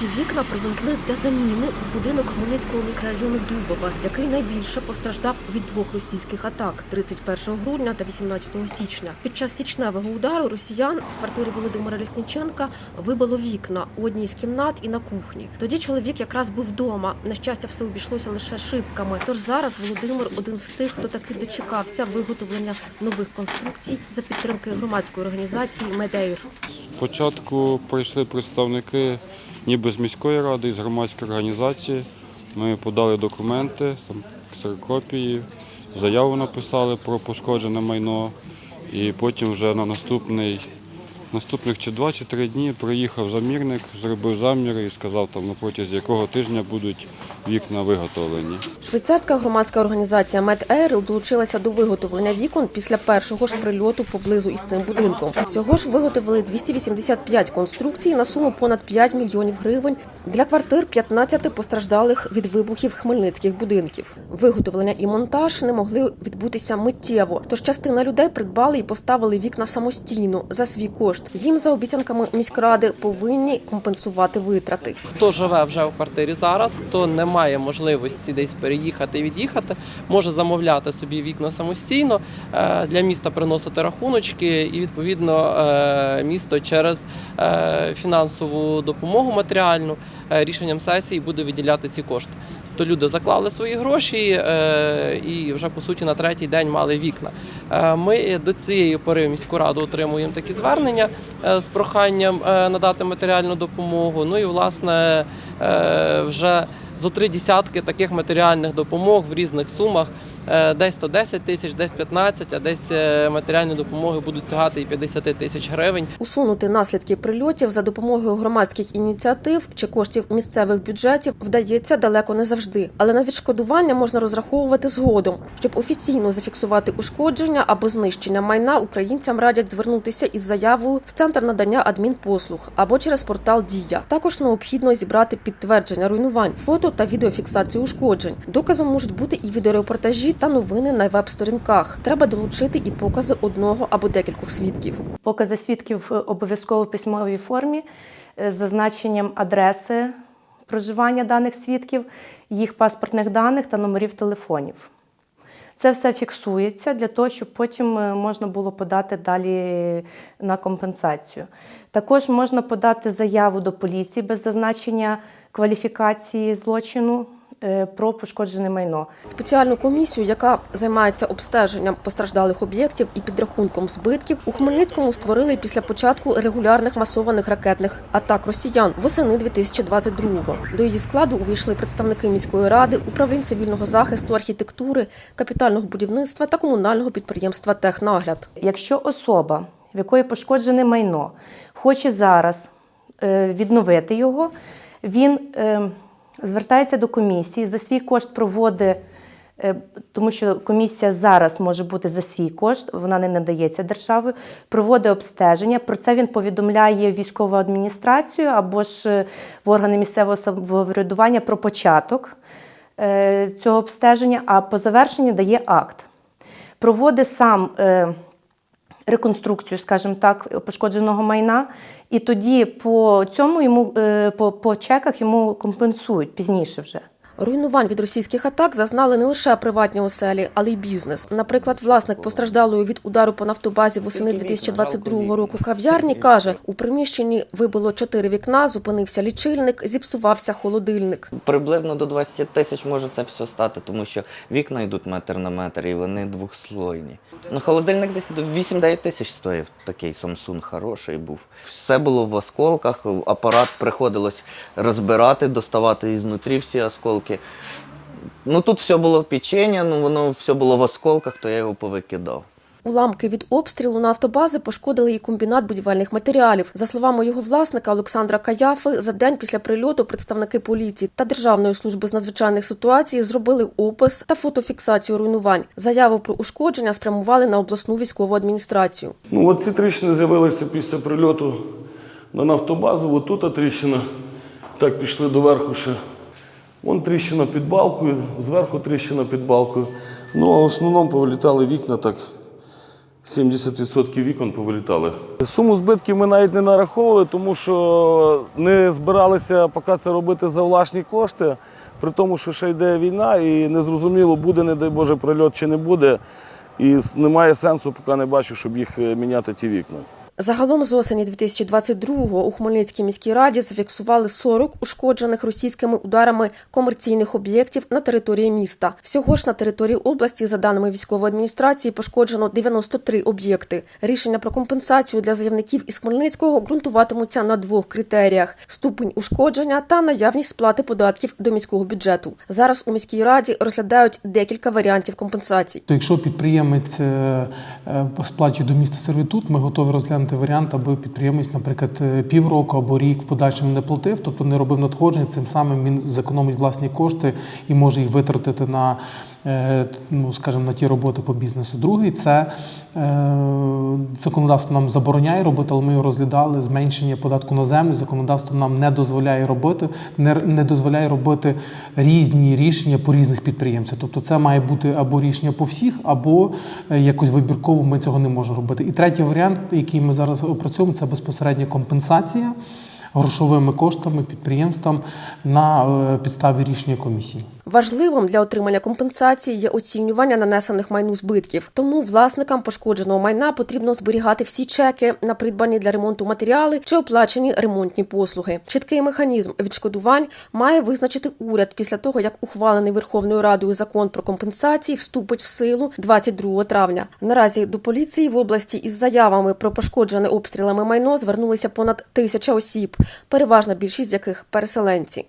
Ці вікна привезли для заміни у будинок Хмельницького мікрорайону Дубова, який найбільше постраждав від двох російських атак 31 грудня та 18 січня. Під час січневого удару росіян в квартирі Володимира Лісниченка вибило вікна у одній з кімнат і на кухні. Тоді чоловік якраз був вдома. На щастя, все обійшлося лише шибками. Тож зараз Володимир один з тих, хто таки дочекався виготовлення нових конструкцій за підтримки громадської організації Медеїр. Спочатку прийшли представники ніби з міської ради і з громадської організації. Ми подали документи, там ксерокопії, заяву написали про пошкоджене майно. І потім вже на наступний, наступних чи два чи три дні приїхав замірник, зробив заміри і сказав, там, на протязі якого тижня будуть вікна виготовлені. Швейцарська громадська організація MedAir долучилася до виготовлення вікон після першого ж прильоту поблизу із цим будинком. Всього ж виготовили 285 конструкцій на суму понад 5 мільйонів гривень для квартир 15 постраждалих від вибухів хмельницьких будинків. Виготовлення і монтаж не могли відбутися миттєво, тож частина людей придбали і поставили вікна самостійно за свій кошт. Їм за обіцянками міськради повинні компенсувати витрати. Хто живе вже в квартирі зараз, хто не має можливості десь переїхати і від'їхати, може замовляти собі вікна самостійно е, для міста приносити рахуночки, і відповідно е, місто через е, фінансову допомогу матеріальну рішенням сесії буде виділяти ці кошти. Тобто люди заклали свої гроші е, і вже по суті на третій день мали вікна. Е, Ми до цієї пори в міську раду отримуємо такі звернення е, з проханням надати матеріальну допомогу. Ну і власне вже зо три десятки таких матеріальних допомог в різних сумах. Е, Десь 110 тисяч, десь 15, а десь е, матеріальні допомоги будуть сягати і 50 тисяч гривень. Усунути наслідки прильотів за допомогою громадських ініціатив чи коштів місцевих бюджетів вдається далеко не завжди, але на відшкодування можна розраховувати згодом. Щоб офіційно зафіксувати ушкодження або знищення майна, українцям радять звернутися із заявою в центр надання адмінпослуг або через портал Дія. Також необхідно зібрати підтвердження руйнувань, фото та відеофіксацію ушкоджень. Доказом можуть бути і відеорепортажі та новини на веб-сторінках. Треба долучити і покази одного або декількох свідків. Покази свідків е, обов'язково в письмовій формі е, з зазначенням адреси проживання даних свідків, їх паспортних даних та номерів телефонів. Це все фіксується для того, щоб потім е, можна було подати далі на компенсацію. Також можна подати заяву до поліції без зазначення кваліфікації злочину про пошкоджене майно. Спеціальну комісію, яка займається обстеженням постраждалих об'єктів і підрахунком збитків, у Хмельницькому створили після початку регулярних масованих ракетних атак росіян восени 2022-го. До її складу увійшли представники міської ради, управлінь цивільного захисту, архітектури, капітального будівництва та комунального підприємства Технагляд. Якщо особа, в якої пошкоджене майно, хоче зараз е, відновити його, він е, звертається до комісії, за свій кошт проводить, е, тому що комісія зараз може бути за свій кошт, вона не надається державою, проводить обстеження. Про це він повідомляє військову адміністрацію або ж е, в органи місцевого самоврядування про початок е, цього обстеження, а по завершенні дає акт. Проводить сам. Реконструкцію, скажімо так, пошкодженого майна, і тоді по цьому йому е, по, по чеках йому компенсують пізніше вже. Руйнувань від російських атак зазнали не лише приватні оселі, але й бізнес. Наприклад, власник постраждалої від удару по нафтобазі восени 2022 року кав'ярні каже, у приміщенні вибило чотири вікна, зупинився лічильник, зіпсувався холодильник. Приблизно до 20 тисяч може це все стати, тому що вікна йдуть метр на метр і вони двохслойні. Ну, холодильник десь до 8-9 тисяч стоїв. Такий Samsung хороший був. Все було в осколках, апарат приходилось розбирати, доставати ізнутрі всі осколки. Ну тут все було в печення, ну воно все було в осколках, то я його повикидав. Уламки від обстрілу на автобази пошкодили і комбінат будівельних матеріалів. За словами його власника Олександра Каяфи, за день після прильоту представники поліції та Державної служби з надзвичайних ситуацій зробили опис та фотофіксацію руйнувань. Заяву про ушкодження спрямували на обласну військову адміністрацію. Ну, от ці тріщини з'явилися після прильоту на нафтобазу. От тут тріщина. Так пішли доверху ще. Вон тріщина під балкою, зверху тріщина під балкою. Ну, а в основному повилітали вікна так 70% вікон повилітали. Суму збитків ми навіть не нараховували, тому що не збиралися поки це робити за власні кошти, при тому, що ще йде війна, і незрозуміло, буде, не дай Боже, прильот чи не буде. І немає сенсу, поки не бачу, щоб їх е, міняти ті вікна. Загалом з осені 2022-го у Хмельницькій міській раді зафіксували 40 ушкоджених російськими ударами комерційних об'єктів на території міста. Всього ж на території області, за даними військової адміністрації, пошкоджено 93 об'єкти. Рішення про компенсацію для заявників із Хмельницького ґрунтуватимуться на двох критеріях: ступень ушкодження та наявність сплати податків до міського бюджету. Зараз у міській раді розглядають декілька варіантів компенсацій. То якщо підприємець е, е, сплачує до міста сервітут, ми готові розглянути варіант, аби підприємець, наприклад, е, півроку або рік в подальшому не платив, тобто не робив надходження, цим самим він зекономить власні кошти і може їх витратити на, ну, скажімо, на ті роботи по бізнесу. Другий це е, законодавство нам забороняє робити, але ми його розглядали зменшення податку на землю. Законодавство нам не дозволяє робити, не, не дозволяє робити різні рішення по різних підприємцях. Тобто це має бути або рішення по всіх, або е, якось вибірково ми цього не можемо робити. І третій варіант, який ми зараз опрацьовуємо, це безпосередня компенсація грошовими коштами підприємствам на е, підставі рішення комісії. Важливим для отримання компенсації є оцінювання нанесених майну збитків. Тому власникам пошкодженого майна потрібно зберігати всі чеки на придбані для ремонту матеріали чи оплачені ремонтні послуги. Чіткий механізм відшкодувань має визначити уряд після того, як ухвалений Верховною Радою закон про компенсації вступить в силу 22 травня. Наразі до поліції в області із заявами про пошкоджене обстрілами майно звернулися понад тисяча осіб, переважна більшість з яких переселенці.